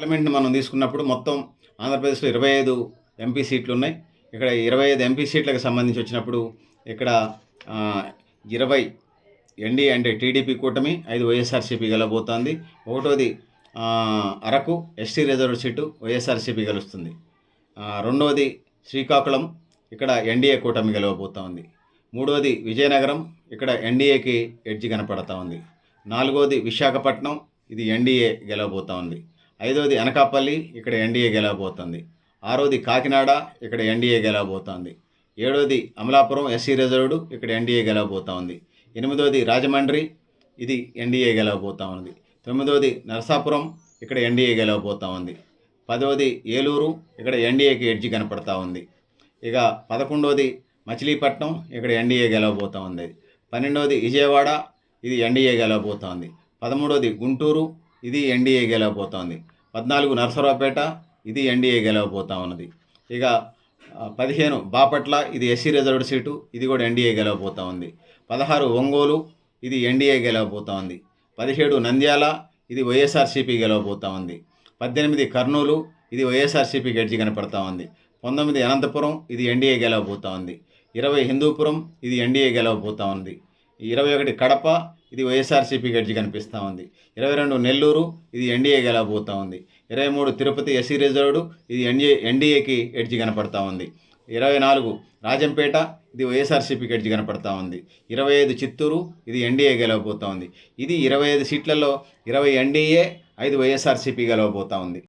పార్లమెంట్ని మనం తీసుకున్నప్పుడు మొత్తం ఆంధ్రప్రదేశ్లో ఇరవై ఐదు ఎంపీ సీట్లు ఉన్నాయి. ఇక్కడ ఇరవై ఐదు ఎంపీ సీట్లకు సంబంధించి వచ్చినప్పుడు ఇక్కడ ఇరవై ఎన్డీ అంటే టీడీపీ కూటమి ఐదు వైఎస్ఆర్సీపీ గెలబోతోంది ఒకటోది Araku ST reserve seat YSRCP గెలుస్తుంది. రెండవది శ్రీకాకుళం ఇక్కడ ఎన్డీఏ కూటమి గెలవబోతూ ఉంది మూడవది విజయనగరం ఇక్కడ ఎన్డీఏకి ఎడ్జి కనపడతా ఉంది. నాలుగవది విశాఖపట్నం ఇది ఎన్డీఏ గెలవబోతూ ఉంది ఐదవది అనకాపల్లి ఇక్కడ ఎన్డీఏ గెలవబోతుంది. ఆరోది కాకినాడ ఇక్కడ ఎన్డీఏ గెలవబోతోంది. ఏడవది అమలాపురం ఎస్సీ రిజర్వ్డ్ ఇక్కడ ఎన్డీఏ గెలవబోతా ఉంది ఎనిమిదవది రాజమండ్రి ఇది ఎన్డీఏ గెలవబోతా ఉంది తొమ్మిదవది నరసాపురం ఇక్కడ ఎన్డీఏ గెలవబోతా ఉంది పదవది ఏలూరు ఇక్కడ ఎన్డీఏకి ఎడ్జి కనపడతా ఉంది ఇక పదకొండవది మచిలీపట్నం ఇక్కడ ఎన్డీఏ గెలవబోతా ఉంది పన్నెండవది విజయవాడ ఇది ఎన్డీఏ గెలవబోతోంది. పదమూడవది గుంటూరు ఇది ఎన్డీఏ గెలవబోతోంది. పద్నాలుగు నరసరావుపేట ఇది ఎన్డీఏ గెలవబోతా ఉన్నది. ఇక పదిహేను బాపట్ల ఇది ఎస్సీ రిజర్వ్డ్ సీటు ఇది కూడా ఎన్డీఏ గెలవబోతా ఉంది. పదహారు ఒంగోలు ఇది ఎన్డీఏ గెలవబోతా ఉంది. పదిహేడు నంద్యాల ఇది వైఎస్ఆర్సీపీ గెలవబోతా ఉంది. పద్దెనిమిది కర్నూలు ఇది వైఎస్ఆర్సీపీ గడ్జి కనపడతా ఉంది. పంతొమ్మిది అనంతపురం ఇది ఎన్డీఏ గెలవబోతా ఉంది. ఇరవై హిందూపురం ఇది ఎన్డీఏ గెలవబోతా ఉంది. ఇరవై ఒకటి కడప ఇది వైఎస్ఆర్సీపీ గడ్జి కనిపిస్తూ ఉంది. ఇరవై రెండు నెల్లూరు ఇది ఎన్డీఏ గెలవబోతూ ఉంది. ఇరవై మూడు తిరుపతి ఎస్సీ రిజర్వ్డ్ ఇది ఎన్డీఏ ఎన్డీఏకి ఎడ్జి కనపడతా ఉంది. ఇరవై నాలుగు రాజంపేట ఇది వైఎస్ఆర్సీపీ గడ్జి కనపడతా ఉంది. ఇరవై ఐదు చిత్తూరు ఇది ఎన్డీఏ గెలవబోతూ ఉంది. ఇది ఇరవై ఐదు సీట్లలో ఇరవై ఎన్డీఏ ఐదు వైఎస్ఆర్సీపీ గెలవబోతూ ఉంది.